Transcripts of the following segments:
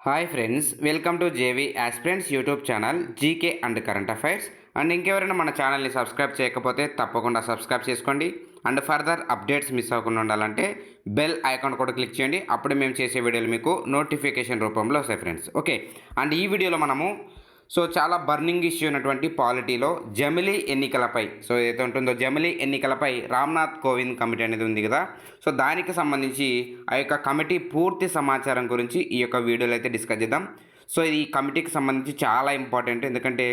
Hi friends welcome to JV aspirants YouTube channel GK and current affairs and ఇంకెవరైనా మన ఛానల్ని subscribe చేయకపోతే తప్పకుండా సబ్స్క్రైబ్ చేసుకోండి. అండ్ ఫర్దర్ అప్డేట్స్ మిస్ అవ్వకుండా ఉండాలంటే బెల్ ఐకాన్ కూడా క్లిక్ చేయండి. అప్పుడు మేము చేసే వీడియోలు మీకు నోటిఫికేషన్ రూపంలో వస్తాయి ఫ్రెండ్స్ ఓకే అండ్ ఈ వీడియోలో మనము సో చాలా బర్నింగ్ ఇష్యూ ఉన్నటువంటి పాలిటీలో జమిలీ ఎన్నికలపై సో ఏదైతే ఉంటుందో జమిలీ ఎన్నికలపై రామ్నాథ్ కోవింద్ కమిటీ అనేది ఉంది కదా సో దానికి సంబంధించి ఆ యొక్క కమిటీ పూర్తి సమాచారం గురించి ఈ యొక్క వీడియోలో అయితే డిస్కస్ చేద్దాం. సో ఈ కమిటీకి సంబంధించి చాలా ఇంపార్టెంట్ ఎందుకంటే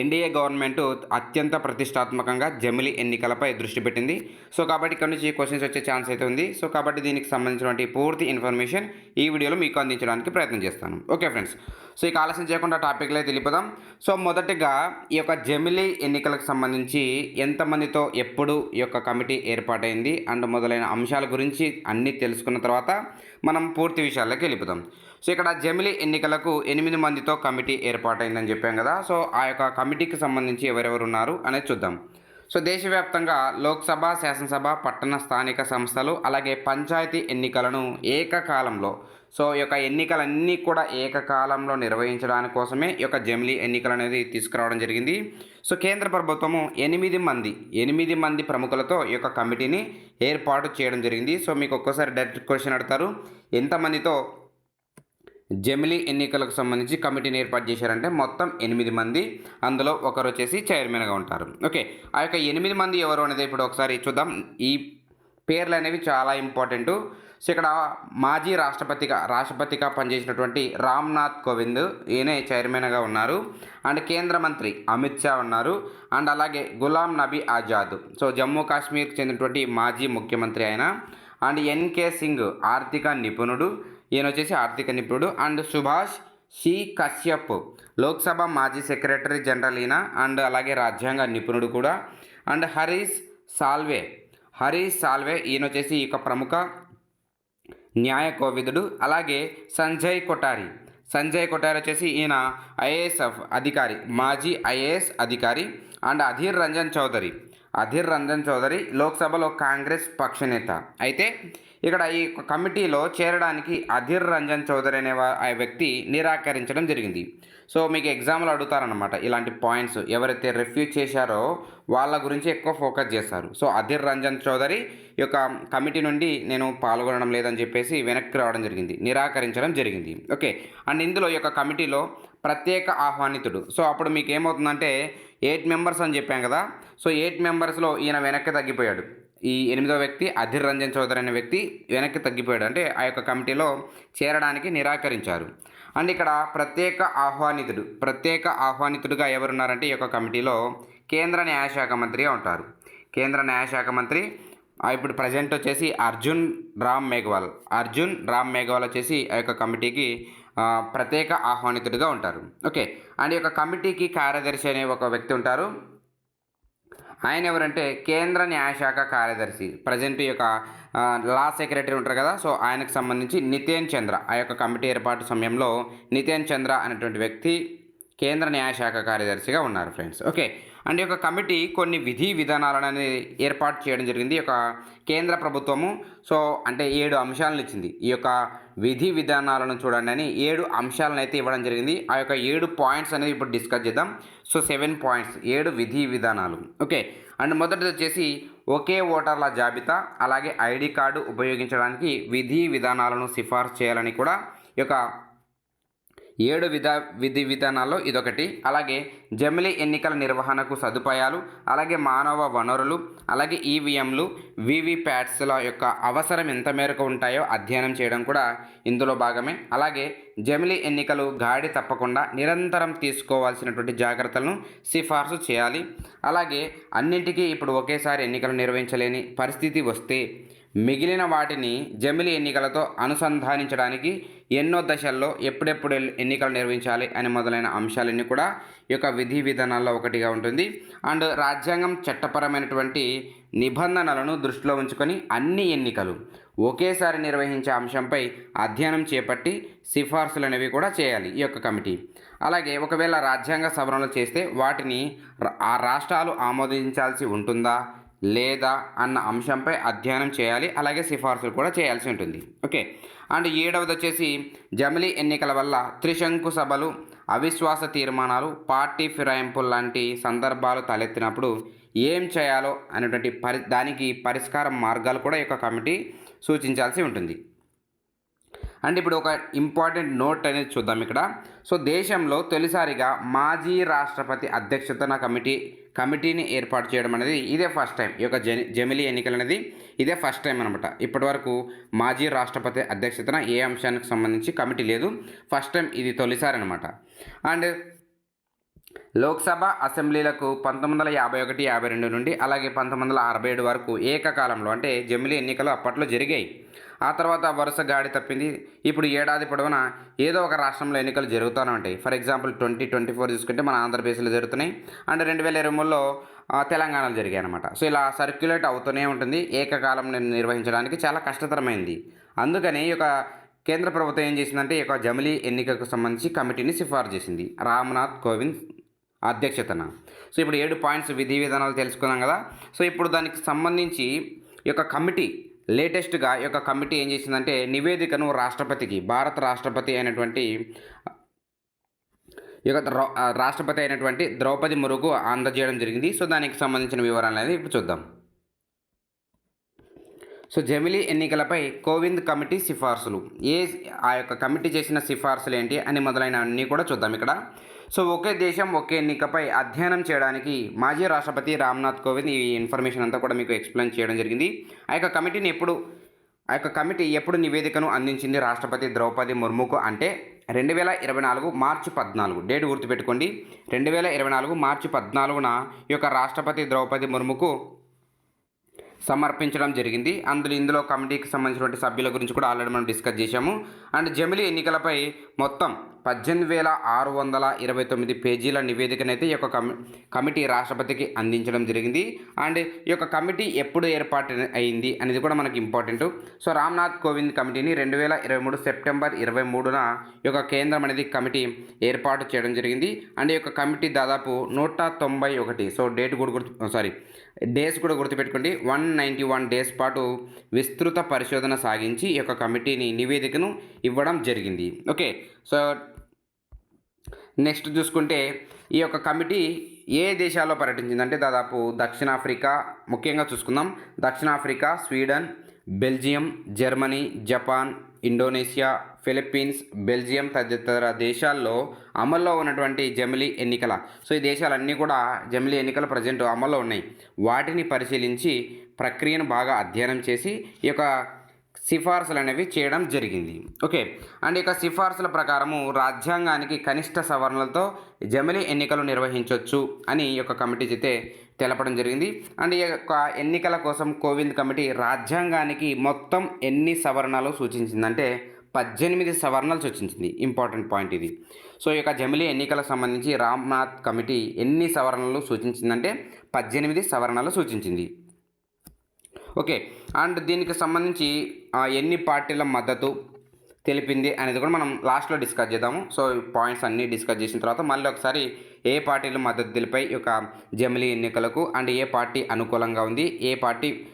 ఎన్డీఏ గవర్నమెంట్ అత్యంత ప్రతిష్టాత్మకంగా జమిలీ ఎన్నికలపై దృష్టి పెట్టింది. సో కాబట్టి ఇక్కడ నుంచి క్వశ్చన్స్ వచ్చే ఛాన్స్ అయితే ఉంది. సో కాబట్టి దీనికి సంబంధించినటువంటి పూర్తి ఇన్ఫర్మేషన్ ఈ వీడియోలో మీకు అందించడానికి ప్రయత్నం చేస్తాను. ఓకే ఫ్రెండ్స్ సో ఇక ఆలస్యం చేయకుండా టాపిక్లో తెలిపదాం సో మొదటిగా ఈ యొక్క జమిలీ ఎన్నికలకు సంబంధించి ఎంతమందితో ఎప్పుడు ఈ యొక్క కమిటీ ఏర్పాటైంది అండ్ మొదలైన అంశాల గురించి అన్నీ తెలుసుకున్న తర్వాత మనం పూర్తి విషయాల్లోకి వెళ్ళిపోదాం. సో ఇక్కడ జమిలీ ఎన్నికలకు ఎనిమిది మందితో కమిటీ ఏర్పాటైందని చెప్పాం కదా. సో ఆ యొక్క కమిటీకి సంబంధించి ఎవరెవరు ఉన్నారు అనేది చూద్దాం. సో దేశవ్యాప్తంగా లోక్సభ శాసనసభ పట్టణ స్థానిక సంస్థలు అలాగే పంచాయతీ ఎన్నికలను ఏకకాలంలో సో ఈ యొక్క ఎన్నికలన్నీ కూడా ఏకకాలంలో నిర్వహించడానికి కోసమే ఈ యొక్క జమిలీ ఎన్నికలు అనేది తీసుకురావడం జరిగింది. సో కేంద్ర ప్రభుత్వము ఎనిమిది మంది ఎనిమిది మంది ప్రముఖులతో ఈ యొక్క కమిటీని ఏర్పాటు చేయడం జరిగింది. సో మీకు ఒక్కసారి డైరెక్ట్ క్వశ్చన్ అడతారు ఎంతమందితో జమిలీ ఎన్నికలకు సంబంధించి కమిటీని ఏర్పాటు చేశారంటే మొత్తం ఎనిమిది మంది అందులో ఒకరు వచ్చేసి చైర్మన్గా ఉంటారు. ఓకే ఆ యొక్క ఎనిమిది మంది ఎవరు అనేది ఇప్పుడు ఒకసారి చూద్దాం. ఈ పేర్లు అనేవి చాలా ఇంపార్టెంట్. సో ఇక్కడ మాజీ రాష్ట్రపతిగా రాష్ట్రపతిగా పనిచేసినటువంటి రామ్నాథ్ కోవింద్ ఈయనే చైర్మన్గా ఉన్నారు. అండ్ కేంద్ర మంత్రి అమిత్ షా ఉన్నారు. అండ్ అలాగే గులాం నబీ ఆజాద్. సో జమ్మూ కాశ్మీర్కి చెందినటువంటి మాజీ ముఖ్యమంత్రి ఆయన. అండ్ ఎన్కే సింగ్ ఆర్థిక నిపుణుడు. ఈయన వచ్చేసి ఆర్థిక నిపుణుడు. అండ్ సుభాష్ సి కశ్యప్ లోక్సభ మాజీ సెక్రటరీ జనరల్ ఈయన. అండ్ అలాగే రాజ్యాంగ నిపుణుడు కూడా. అండ్ హరీష్ సాల్వే హరీష్ సాల్వే ఈయన వచ్చేసి ఇక ప్రముఖ న్యాయ కోవిదుడు అలాగే సంజయ్ కొటారి సంజయ్ కొటారి వచ్చేసి ఈయన ఐఏఎస్ అధికారి మాజీ ఐఏఎస్ అధికారి అండ్ అధీర్ రంజన్ చౌదరి. అధీర్ రంజన్ చౌదరి లోక్సభలో కాంగ్రెస్ పక్షనేత అయితే ఇక్కడ ఈ కమిటీలో చేరడానికి అధీర్ రంజన్ చౌదరి అనే ఆ వ్యక్తి నిరాకరించడం జరిగింది. సో మీకు ఎగ్జామ్లు అడుగుతారనమాట ఇలాంటి పాయింట్స్ ఎవరైతే రిఫ్యూజ్ చేశారో వాళ్ళ గురించి ఎక్కువ ఫోకస్ చేస్తారు. సో అధీర్ రంజన్ చౌదరి ఈ యొక్క కమిటీ నుండి నేను పాల్గొనడం లేదని చెప్పేసి వెనక్కి రావడం జరిగింది. నిరాకరించడం జరిగింది. ఓకే. అండ్ ఇందులో ఈ యొక్క కమిటీలో ప్రత్యేక ఆహ్వానితుడు. సో అప్పుడు మీకు ఏమవుతుందంటే ఎయిట్ మెంబర్స్ అని చెప్పాం కదా. సో ఎయిట్ మెంబర్స్లో ఈయన వెనక్కి తగ్గిపోయాడు. ఈ ఎనిమిదో వ్యక్తి అధిర్ రంజన్ చౌదరి అనే వ్యక్తి వెనక్కి తగ్గిపోయాడు. అంటే ఆ యొక్క కమిటీలో చేరడానికి నిరాకరించారు. అండ్ ఇక్కడ ప్రత్యేక ఆహ్వానితుడు ప్రత్యేక ఆహ్వానితుడుగా ఎవరున్నారంటే ఈ యొక్క కమిటీలో కేంద్ర న్యాయశాఖ మంత్రిగా ఉంటారు. కేంద్ర న్యాయశాఖ మంత్రి ఇప్పుడు ప్రజెంట్ వచ్చేసి అర్జున్ రామ్ మేఘవాల్. అర్జున్ రామ్ మేఘవాల్ వచ్చేసి ఆ యొక్క కమిటీకి ప్రత్యేక ఆహ్వానితుడిగా ఉంటారు. ఓకే. అండ్ ఈ యొక్క కమిటీకి కార్యదర్శి అనే ఒక వ్యక్తి ఉంటారు. ఆయన ఎవరంటే కేంద్ర న్యాయశాఖ కార్యదర్శి. ప్రజెంట్ ఈ యొక్క లా సెక్రటరీ ఉంటారు కదా సో ఆయనకు సంబంధించి నితేన్ చంద్ర. ఆ యొక్క కమిటీ ఏర్పాటు సమయంలో నితేన్ చంద్ర అనేటువంటి వ్యక్తి కేంద్ర న్యాయశాఖ కార్యదర్శిగా ఉన్నారు ఫ్రెండ్స్. ఓకే. అండ్ ఈ యొక్క కమిటీ కొన్ని విధి విధానాలను ఏర్పాటు చేయడం జరిగింది. ఈ యొక్క కేంద్ర ప్రభుత్వము సో అంటే ఏడు అంశాలను ఇచ్చింది. ఈ యొక్క విధి విధానాలను చూడండి అని ఏడు అంశాలను అయితే ఇవ్వడం జరిగింది. ఆ యొక్క ఏడు పాయింట్స్ అనేది ఇప్పుడు డిస్కస్ చేద్దాం. సో సెవెన్ పాయింట్స్ ఏడు విధి విధానాలు. ఓకే అండ్ మొదటిది వచ్చేసి ఒకే ఓటర్ల జాబితా అలాగే ఐడి కార్డు ఉపయోగించడానికి విధి విధానాలను సిఫార్సు చేయాలని కూడా ఈ యొక్క ఏడు విధ విధి విధానాల్లో ఇదొకటి. అలాగే జమిలీ ఎన్నికల నిర్వహణకు సదుపాయాలు అలాగే మానవ వనరులు అలాగే ఈవీఎంలు వీవీప్యాట్స్ల యొక్క అవసరం ఎంత మేరకు ఉంటాయో అధ్యయనం చేయడం కూడా ఇందులో భాగమే. అలాగే జమిలీ ఎన్నికలు గాడి తప్పకుండా నిరంతరం తీసుకోవాల్సినటువంటి జాగ్రత్తలను సిఫార్సు చేయాలి. అలాగే అన్నింటికీ ఇప్పుడు ఒకేసారి ఎన్నికలు నిర్వహించలేని పరిస్థితి వస్తే మిగిలిన వాటిని జమిలీ ఎన్నికలతో అనుసంధానించడానికి ఎన్నో దశల్లో ఎప్పుడెప్పుడు ఎన్నికలు నిర్వహించాలి అని మొదలైన అంశాలన్నీ కూడా ఈ యొక్క విధి విధానాల్లో ఒకటిగా ఉంటుంది. అండ్ రాజ్యాంగం చట్టపరమైనటువంటి నిబంధనలను దృష్టిలో ఉంచుకొని అన్ని ఎన్నికలు ఒకేసారి నిర్వహించే అంశంపై అధ్యయనం చేపట్టి సిఫార్సులు అనేవి కూడా చేయాలి ఈ యొక్క కమిటీ. అలాగే ఒకవేళ రాజ్యాంగ సవరణలు చేస్తే వాటిని ఆ రాష్ట్రాలు ఆమోదించాల్సి ఉంటుందా? లేదా అన్న అంశంపై అధ్యయనం చేయాలి. అలాగే సిఫార్సులు కూడా చేయాల్సి ఉంటుంది. ఓకే. అండ్ ఏడవది వచ్చేసి జమిలీ ఎన్నికల వల్ల త్రిశంకు సభలు అవిశ్వాస తీర్మానాలు పార్టీ ఫిరాయింపులు లాంటి సందర్భాలు తలెత్తినప్పుడు ఏం చేయాలో అనేటువంటి పరి దానికి పరిష్కార మార్గాలు కూడా ఈ యొక్క కమిటీ సూచించాల్సి ఉంటుంది. అండ్ ఇప్పుడు ఒక ఇంపార్టెంట్ నోట్ అనేది చూద్దాం ఇక్కడ. సో దేశంలో తొలిసారిగా మాజీ రాష్ట్రపతి అధ్యక్షతన కమిటీ కమిటీని ఏర్పాటు చేయడం అనేది ఇదే ఫస్ట్ టైం. ఈ యొక్క జె జమిలీ ఎన్నికలు అనేది ఇదే ఫస్ట్ టైం అనమాట ఇప్పటివరకు మాజీ రాష్ట్రపతి అధ్యక్షతన ఏ అంశానికి సంబంధించి కమిటీ లేదు. ఫస్ట్ టైం ఇది తొలిసారి అనమాట అండ్ లోక్సభ అసెంబ్లీలకు పంతొమ్మిది వందల యాభై ఒకటి యాభై రెండు నుండి అలాగే పంతొమ్మిది వందల అరవై ఏడు వరకు ఏకకాలంలో అంటే జమిలీ ఎన్నికలు అప్పట్లో జరిగాయి. ఆ తర్వాత వరుస గాడి తప్పింది. ఇప్పుడు ఏడాది పొడవునా ఏదో ఒక రాష్ట్రంలో ఎన్నికలు జరుగుతూనే ఉంటాయి for example twenty twenty four చూసుకుంటే మన ఆంధ్రప్రదేశ్లో జరుగుతున్నాయి. అండ్ రెండు వేల ఇరవై మూడులో తెలంగాణలో జరిగాయి అనమాట సో ఇలా సర్క్యులేట్ అవుతూనే ఉంటుంది. ఏకకాలం నిర్వహించడానికి చాలా కష్టతరమైంది. అందుకని ఈ యొక్క కేంద్ర ప్రభుత్వం ఏం చేసిందంటే ఈ యొక్క జమిలీ ఎన్నికకు సంబంధించి కమిటీని సిఫార్సు చేసింది. రామ్నాథ్ కోవింద్ అధ్యక్షతన. సో ఇప్పుడు ఏడు పాయింట్స్ విధి విధానాలు తెలుసుకున్నాం కదా. సో ఇప్పుడు దానికి సంబంధించి ఈ యొక్క కమిటీ లేటెస్ట్గా ఈ యొక్క కమిటీ ఏం చేసిందంటే నివేదికను రాష్ట్రపతికి భారత రాష్ట్రపతి అయినటువంటి ఈ యొక్క రాష్ట్రపతి అయినటువంటి ద్రౌపది మురుగు అందజేయడం జరిగింది. సో దానికి సంబంధించిన వివరాలు అనేది ఇప్పుడు చూద్దాం. సో జమిలీ ఎన్నికలపై కోవింద్ కమిటీ సిఫార్సులు. ఏ ఆ యొక్క కమిటీ చేసిన సిఫార్సులు ఏంటి అని మొదలైన అన్నీ కూడా చూద్దాం ఇక్కడ. సో ఒకే దేశం ఒకే ఎన్నికపై అధ్యయనం చేయడానికి మాజీ రాష్ట్రపతి రామ్నాథ్ కోవింద్ ఈ ఇన్ఫర్మేషన్ అంతా కూడా మీకు ఎక్స్ప్లెయిన్ చేయడం జరిగింది. ఆ యొక్క కమిటీని ఎప్పుడు ఆ యొక్క కమిటీ ఎప్పుడు నివేదికను అందించింది రాష్ట్రపతి ద్రౌపది ముర్ముకు అంటే రెండు వేల ఇరవై నాలుగు మార్చి పద్నాలుగు. డేట్ గుర్తుపెట్టుకోండి. రెండు వేల ఇరవై నాలుగు మార్చి పద్నాలుగున ఈ యొక్క రాష్ట్రపతి ద్రౌపది ముర్ముకు సమర్పించడం జరిగింది. అందులో ఇందులో కమిటీకి సంబంధించినటువంటి సభ్యుల గురించి కూడా ఆల్రెడీ మనం డిస్కస్ చేశాము. అండ్ జమిలీ ఎన్నికలపై మొత్తం పద్దెనిమిది వేల ఆరు వందల ఇరవై తొమ్మిది పేజీల నివేదికనైతే ఈ యొక్క కమి కమిటీ రాష్ట్రపతికి అందించడం జరిగింది. అండ్ ఈ యొక్క కమిటీ ఎప్పుడు ఏర్పాటు అయింది అనేది కూడా మనకి ఇంపార్టెంట్. సో రామ్నాథ్ కోవింద్ కమిటీని రెండు వేల ఇరవై మూడు సెప్టెంబర్ ఇరవై మూడున ఈ యొక్క కేంద్రం అనేది కమిటీ ఏర్పాటు చేయడం జరిగింది. అండ్ ఈ యొక్క కమిటీ దాదాపు నూట తొంభై ఒకటి సో డేట్ కూడా గుర్తు సారీ డేస్ కూడా గుర్తుపెట్టుకోండి. వన్ నైంటీ వన్ డేస్ పాటు విస్తృత పరిశోధన సాగించి ఈ యొక్క కమిటీని నివేదికను ఇవ్వడం జరిగింది. ఓకే. సో నెక్స్ట్ చూసుకుంటే ఈ యొక్క కమిటీ ఏ దేశాల్లో పర్యటించిందంటే దాదాపు దక్షిణాఫ్రికా ముఖ్యంగా చూసుకుందాం. దక్షిణాఫ్రికా Sweden Belgium Germany Japan Indonesia Philippines Belgium తదితర దేశాల్లో అమల్లో ఉన్నటువంటి జమిలీ ఎన్నికల సో ఈ దేశాలన్నీ కూడా జమిలీ ఎన్నికలు ప్రజెంట్ అమల్లో ఉన్నాయి. వాటిని పరిశీలించి ప్రక్రియను బాగా అధ్యయనం చేసి ఈ యొక్క సిఫార్సులు అనేవి చేయడం జరిగింది. ఓకే అండ్ ఇక సిఫార్సుల ప్రకారము రాజ్యాంగానికి కనిష్ట సవరణలతో జమిలీ ఎన్నికలు నిర్వహించవచ్చు అని ఈ యొక్క కమిటీ అయితే తెలపడం జరిగింది. అండ్ ఈ యొక్క ఎన్నికల కోసం కోవింద్ కమిటీ రాజ్యాంగానికి మొత్తం ఎన్ని సవరణలు సూచించిందంటే పద్దెనిమిది సవరణలు సూచించింది. ఇంపార్టెంట్ పాయింట్ ఇది. సో ఈ యొక్క జమిలీ ఎన్నికలకు సంబంధించి రామ్నాథ్ కమిటీ ఎన్ని సవరణలు సూచించిందంటే పద్దెనిమిది సవరణలు సూచించింది. ఓకే. అండ్ దీనికి సంబంధించి ఎన్ని పార్టీల మద్దతు తెలిపింది అనేది కూడా మనం లాస్ట్లో డిస్కస్ చేద్దాము. సో పాయింట్స్ అన్నీ డిస్కస్ చేసిన తర్వాత మళ్ళీ ఒకసారి ఏ పార్టీలు మద్దతు తెలిపాయి ఈ యొక్క జమిలీ ఎన్నికలకు అండ్ ఏ పార్టీ అనుకూలంగా ఉంది ఏ పార్టీ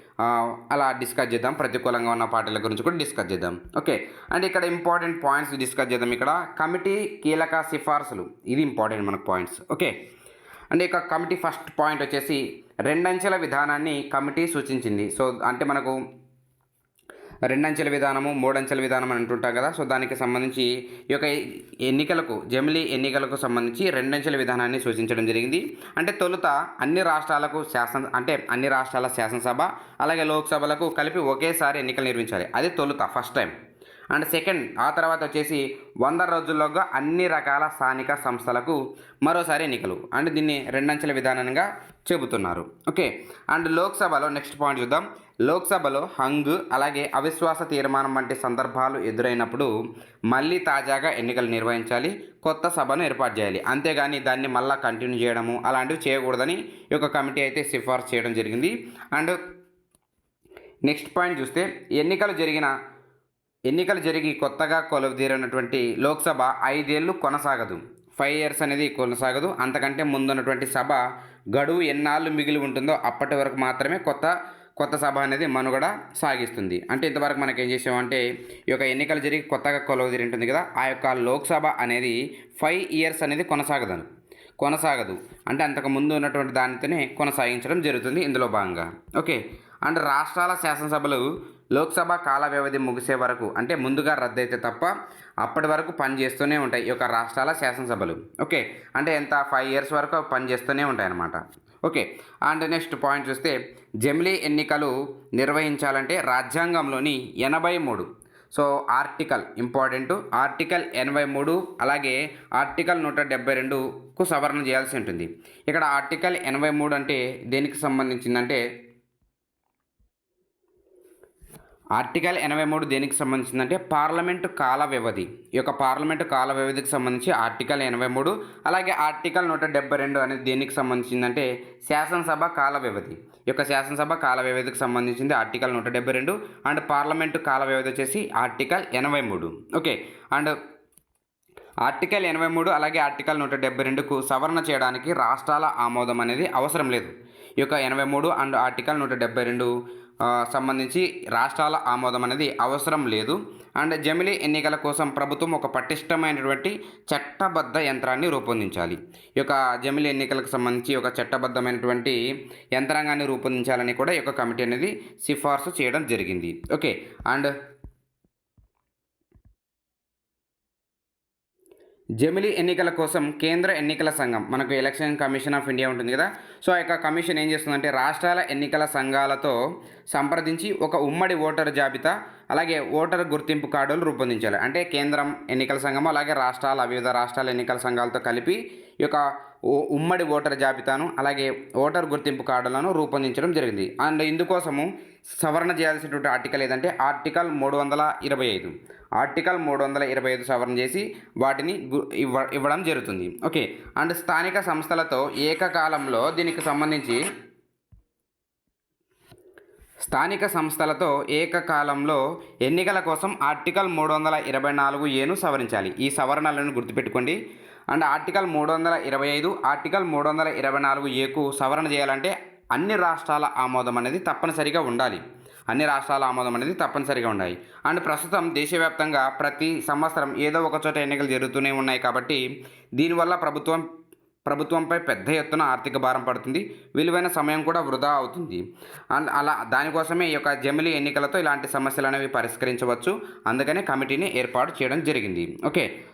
అలా డిస్కస్ చేద్దాం. ప్రతికూలంగా ఉన్న పార్టీల గురించి కూడా డిస్కస్ చేద్దాం. ఓకే. అండ్ ఇక్కడ ఇంపార్టెంట్ పాయింట్స్ డిస్కస్ చేద్దాం. ఇక్కడ కమిటీ కీలక సిఫార్సులు. ఇది ఇంపార్టెంట్ మనకు పాయింట్స్. ఓకే. అండ్ ఇక కమిటీ ఫస్ట్ పాయింట్ వచ్చేసి రెండంచెల విధానాన్ని కమిటీ సూచించింది. సో అంటే మనకు రెండంచెల విధానము మూడంచెల విధానం అని అంటుంటాం కదా. సో దానికి సంబంధించి ఈ యొక్క ఎన్నికలకు జమిలీ ఎన్నికలకు సంబంధించి రెండంచెల విధానాన్ని సూచించడం జరిగింది. అంటే తొలుత అన్ని రాష్ట్రాలకు శాసన అంటే అన్ని రాష్ట్రాల శాసనసభ అలాగే లోక్సభలకు కలిపి ఒకేసారి ఎన్నికలు నిర్వహించాలి. అది తొలుత ఫస్ట్ టైం. అండ్ సెకండ్ ఆ తర్వాత వచ్చేసి వంద రోజుల్లోగా అన్ని రకాల స్థానిక సంస్థలకు మరోసారి ఎన్నికలు. అండ్ దీన్ని రెండంచెల విధానంగా చెబుతున్నారు. ఓకే అండ్ లోక్సభలో నెక్స్ట్ పాయింట్ చూద్దాం. లోక్సభలో హంగ్ అలాగే అవిశ్వాస తీర్మానం వంటి సందర్భాలు ఎదురైనప్పుడు మళ్ళీ తాజాగా ఎన్నికలు నిర్వహించాలి కొత్త సభను ఏర్పాటు చేయాలి. అంతేగాని దాన్ని మళ్ళీ కంటిన్యూ చేయడము అలాంటివి చేయకూడదని ఈ యొక్క కమిటీ అయితే సిఫార్సు చేయడం జరిగింది. అండ్ నెక్స్ట్ పాయింట్ చూస్తే ఎన్నికలు జరిగిన ఎన్నికలు జరిగి కొత్తగా కొలువుదీరినటువంటి లోక్సభ ఐదేళ్ళు కొనసాగదు. ఫైవ్ ఇయర్స్ అనేది కొనసాగదు. అంతకంటే ముందున్నటువంటి సభ గడువు ఎన్నాళ్ళు మిగిలి ఉంటుందో అప్పటి వరకు మాత్రమే కొత్త కొత్త సభ అనేది మనుగడ సాగిస్తుంది. అంటే ఇంతవరకు మనకి ఏం చేసామంటే ఈ యొక్క ఎన్నికలు జరిగి కొత్తగా కొలవ ఉంటుంది కదా ఆ యొక్క లోక్సభ అనేది ఫైవ్ ఇయర్స్ అనేది కొనసాగదను. కొనసాగదు. అంటే అంతకు ముందు ఉన్నటువంటి దానితోనే కొనసాగించడం జరుగుతుంది ఇందులో భాగంగా. ఓకే. అండ్ రాష్ట్రాల శాసనసభలు లోక్సభ కాల వ్యవధి ముగిసే వరకు అంటే ముందుగా రద్దయితే తప్ప అప్పటి వరకు పనిచేస్తూనే ఉంటాయి ఈ యొక్క రాష్ట్రాల శాసనసభలు. ఓకే? అంటే ఎంత? ఫైవ్ ఇయర్స్ వరకు పనిచేస్తూనే ఉంటాయి అన్నమాట ఓకే? అండ్ నెక్స్ట్ పాయింట్ చూస్తే జమిలీ ఎన్నికలు నిర్వహించాలంటే రాజ్యాంగంలోని ఎనభై మూడు. So article important. ఆర్టికల్ ఎనభై మూడు అలాగే ఆర్టికల్ నూట డెబ్బై రెండుకు సవరణ చేయాల్సి ఉంటుంది. ఇక్కడ ఆర్టికల్ ఎనభై మూడు అంటే దేనికి సంబంధించిందంటే ఆర్టికల్ ఎనభై మూడు దేనికి సంబంధించిందంటే పార్లమెంటు కాల వ్యవధి. ఈ యొక్క పార్లమెంటు కాల వ్యవధికి సంబంధించి ఆర్టికల్ ఎనభై మూడు అలాగే ఆర్టికల్ నూట డెబ్బై రెండు అనేది దేనికి సంబంధించిందంటే శాసనసభ కాల వ్యవధి. ఈ యొక్క శాసనసభ కాల వ్యవధికి సంబంధించింది ఆర్టికల్ నూట డెబ్బై రెండు అండ్ పార్లమెంటు కాల వ్యవధి వచ్చేసి ఆర్టికల్ ఎనభై మూడు. ఓకే అండ్ ఆర్టికల్ ఎనభై మూడు అలాగే ఆర్టికల్ నూట డెబ్బై రెండుకు సవరణ చేయడానికి రాష్ట్రాల ఆమోదం అనేది అవసరం లేదు. ఈ యొక్క ఎనభై మూడు అండ్ ఆర్టికల్ నూట డెబ్బై రెండు సంబంధించి రాష్ట్రాల ఆమోదం అనేది అవసరం లేదు. అండ్ జమిలీ ఎన్నికల కోసం ప్రభుత్వం ఒక పటిష్టమైనటువంటి చట్టబద్ధ యంత్రాన్ని రూపొందించాలి. ఈ యొక్క జమిలీ ఎన్నికలకు సంబంధించి ఒక చట్టబద్ధమైనటువంటి యంత్రాంగాన్ని రూపొందించాలని కూడా ఈ యొక్క కమిటీ అనేది సిఫార్సు చేయడం జరిగింది. ఓకే. అండ్ జమిలీ ఎన్నికల కోసం కేంద్ర ఎన్నికల సంఘం మనకు ఎలక్షన్ కమిషన్ ఆఫ్ ఇండియా ఉంటుంది కదా సో ఆ యొక్క కమిషన్ ఏం చేస్తుందంటే రాష్ట్రాల ఎన్నికల సంఘాలతో సంప్రదించి ఒక ఉమ్మడి ఓటర్ జాబితా అలాగే ఓటర్ గుర్తింపు కార్డులు రూపొందించాలి. అంటే కేంద్రం ఎన్నికల సంఘం అలాగే రాష్ట్రాల వివిధ రాష్ట్రాల ఎన్నికల సంఘాలతో కలిపి ఈ యొక్క ఉమ్మడి ఓటర్ జాబితాను అలాగే ఓటర్ గుర్తింపు కార్డులను రూపొందించడం జరిగింది. అండ్ ఇందుకోసము సవరణ చేయాల్సినటువంటి ఆర్టికల్ ఏదంటే ఆర్టికల్ మూడు వందల ఇరవై ఐదు. ఆర్టికల్ మూడు వందల ఇరవై ఐదు సవరణ చేసి వాటిని గు- ఇవ్వ ఇవ్వడం జరుగుతుంది. ఓకే. అండ్ స్థానిక సంస్థలతో ఏకకాలంలో దీనికి సంబంధించి స్థానిక సంస్థలతో ఏకకాలంలో ఎన్నికల కోసం ఆర్టికల్ మూడు వందల ఇరవై నాలుగు ఏను సవరించాలి. ఈ సవరణలను గుర్తుపెట్టుకోండి. అండ్ ఆర్టికల్ మూడు వందల ఇరవై ఐదు ఆర్టికల్ మూడు వందల ఇరవై నాలుగు ఏకు సవరణ చేయాలంటే అన్ని రాష్ట్రాల ఆమోదం అనేది తప్పనిసరిగా ఉండాలి. అన్ని రాష్ట్రాల ఆమోదం అనేది తప్పనిసరిగా ఉండాలి. అండ్ ప్రస్తుతం దేశవ్యాప్తంగా ప్రతి సంవత్సరం ఏదో ఒక చోట ఎన్నికలు జరుగుతూనే ఉన్నాయి కాబట్టి దీనివల్ల ప్రభుత్వం ప్రభుత్వంపై పెద్ద ఎత్తున ఆర్థిక భారం పడుతుంది. విలువైన సమయం కూడా వృధా అవుతుంది. అండ్ అలా దానికోసమే ఈ యొక్క జమిలీ ఎన్నికలతో ఇలాంటి సమస్యలు అనేవి పరిష్కరించవచ్చు. అందుకనే కమిటీని ఏర్పాటు చేయడం జరిగింది. ఓకే.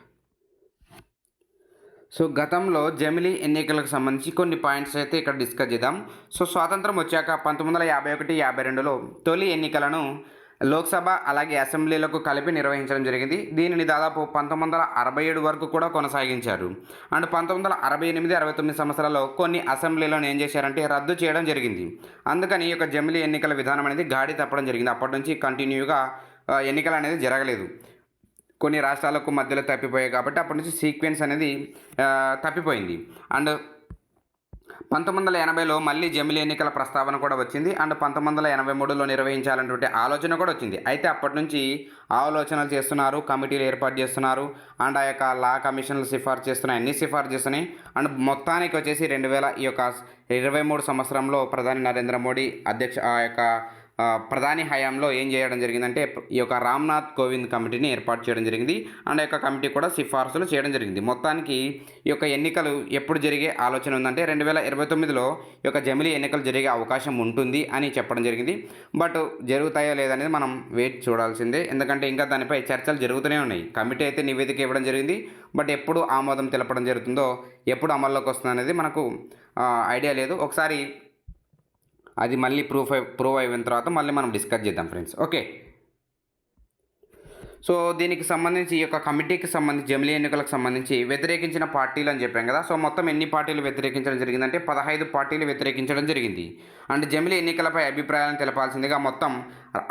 సో గతంలో జమిలీ ఎన్నికలకు సంబంధించి కొన్ని పాయింట్స్ అయితే ఇక్కడ డిస్కస్ చేద్దాం. సో స్వాతంత్రం వచ్చాక పంతొమ్మిది వందల యాభై ఒకటి యాభై రెండులో తొలి ఎన్నికలను లోక్సభ అలాగే అసెంబ్లీలకు కలిపి నిర్వహించడం జరిగింది. దీనిని దాదాపు పంతొమ్మిది వందల అరవై ఏడు వరకు కూడా కొనసాగించారు. అండ్ పంతొమ్మిది వందల అరవై ఎనిమిది అరవై తొమ్మిది సంవత్సరాల్లో కొన్ని అసెంబ్లీలను ఏం చేశారంటే రద్దు చేయడం జరిగింది. అందుకని ఈ యొక్క జమిలీ ఎన్నికల విధానం అనేది గాడి తప్పడం జరిగింది. అప్పటి నుంచి కంటిన్యూగా ఎన్నికలు అనేది జరగలేదు. కొన్ని రాష్ట్రాలకు మధ్యలో తప్పిపోయాయి కాబట్టి అప్పటి నుంచి సీక్వెన్స్ అనేది తప్పిపోయింది. అండ్ పంతొమ్మిది వందల ఎనభైలో మళ్ళీ జమిలి ఎన్నికల ప్రస్తావన కూడా వచ్చింది. అండ్ పంతొమ్మిది వందల ఎనభై మూడులో నిర్వహించాలన్నటువంటి ఆలోచన కూడా వచ్చింది. అయితే అప్పటి నుంచి ఆలోచనలు చేస్తున్నారు కమిటీలు ఏర్పాటు చేస్తున్నారు. అండ్ ఆ యొక్క లా కమిషన్లు సిఫార్సు చేస్తున్నాయి అన్ని సిఫార్సు చేస్తున్నాయి. అండ్ మొత్తానికి వచ్చేసి రెండు వేల ఈ యొక్క ఇరవై మూడు సంవత్సరంలో ప్రధాని నరేంద్ర మోడీ అధ్యక్ష ఆ యొక్క ప్రధాని హయాంలో ఏం చేయడం జరిగిందంటే ఈ యొక్క రామ్నాథ్ కోవింద్ కమిటీని ఏర్పాటు చేయడం జరిగింది. అండ్ యొక్క కమిటీ కూడా సిఫార్సులు చేయడం జరిగింది. మొత్తానికి ఈ యొక్క ఎన్నికలు ఎప్పుడు జరిగే ఆలోచన ఉందంటే రెండు వేల ఇరవై తొమ్మిదిలో ఈ యొక్క జమిలీ ఎన్నికలు జరిగే అవకాశం ఉంటుంది అని చెప్పడం జరిగింది. బట్ జరుగుతాయో లేదనేది మనం వెయిట్ చూడాల్సిందే. ఎందుకంటే ఇంకా దానిపై చర్చలు జరుగుతూనే ఉన్నాయి. కమిటీ అయితే నివేదిక ఇవ్వడం జరిగింది. బట్ ఎప్పుడు ఆమోదం తెలపడం జరుగుతుందో ఎప్పుడు అమల్లోకి వస్తుంది అనేది మనకు ఐడియా లేదు. ఒకసారి అది మళ్ళీ ప్రూఫ్ ప్రూవ్ అయిన తర్వాత మళ్ళీ మనం డిస్కస్ చేద్దాం ఫ్రెండ్స్ ఓకే సో దీనికి సంబంధించి ఈ యొక్క కమిటీకి సంబంధించి జమిలీ ఎన్నికలకు సంబంధించి వ్యతిరేకించిన పార్టీలు అని చెప్పాం కదా. సో మొత్తం ఎన్ని పార్టీలు వ్యతిరేకించడం జరిగిందంటే పదహైదు పార్టీలు వ్యతిరేకించడం జరిగింది. అండ్ జమిలీ ఎన్నికలపై అభిప్రాయాలను తెలపాల్సిందిగా మొత్తం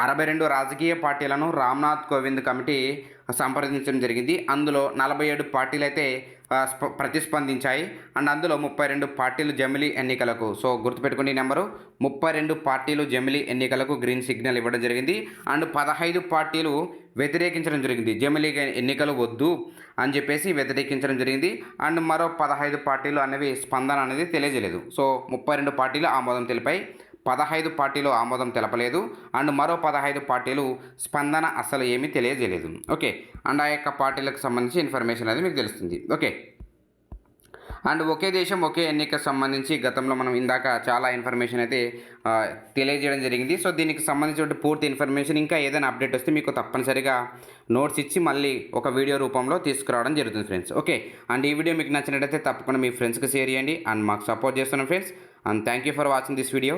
అరవై రెండు రాజకీయ పార్టీలను రామ్నాథ్ కోవింద్ కమిటీ సంప్రదించడం జరిగింది. అందులో నలభై ఏడు పార్టీలు అయితే స్ప- ప్రతిస్పందించాయి. అండ్ అందులో ముప్పై రెండు పార్టీలు జమిలీ ఎన్నికలకు. సో గుర్తుపెట్టుకుని నెంబరు. ముప్పై రెండు పార్టీలు జమిలీ ఎన్నికలకు గ్రీన్ సిగ్నల్ ఇవ్వడం జరిగింది. అండ్ పదహైదు పార్టీలు వ్యతిరేకించడం జరిగింది. జమిలీ ఎన్నికలు వద్దు అని చెప్పేసి వ్యతిరేకించడం జరిగింది. అండ్ మరో పదహైదు పార్టీలు అనేవి స్పందన అనేది తెలియజేయలేదు. సో ముప్పై రెండు పార్టీలు ఆమోదం తెలిపాయి. పదహైదు పార్టీలు ఆమోదం తెలపలేదు. అండ్ మరో పదహైదు పార్టీలు స్పందన అసలు ఏమీ తెలియజేయలేదు. ఓకే. అండ్ ఆ యొక్క పార్టీలకు సంబంధించి ఇన్ఫర్మేషన్ అనేది మీకు తెలుస్తుంది. ఓకే. అండ్ ఒకే దేశం ఒకే ఎన్నికకు సంబంధించి గతంలో మనం ఇందాక చాలా ఇన్ఫర్మేషన్ అయితే తెలియజేయడం జరిగింది. సో దీనికి సంబంధించిన పూర్తి ఇన్ఫర్మేషన్ ఇంకా ఏదైనా అప్డేట్ వస్తే మీకు తప్పనిసరిగా నోట్స్ ఇచ్చి మళ్ళీ ఒక వీడియో రూపంలో తీసుకురావడం జరుగుతుంది ఫ్రెండ్స్. ఓకే. అండ్ ఈ వీడియో మీకు నచ్చినట్టయితే తప్పకుండా మీ ఫ్రెండ్స్కి షేర్ చేయండి. అండ్ మాకు సపోర్ట్ చేస్తున్నాం friends. And thank you for watching this video.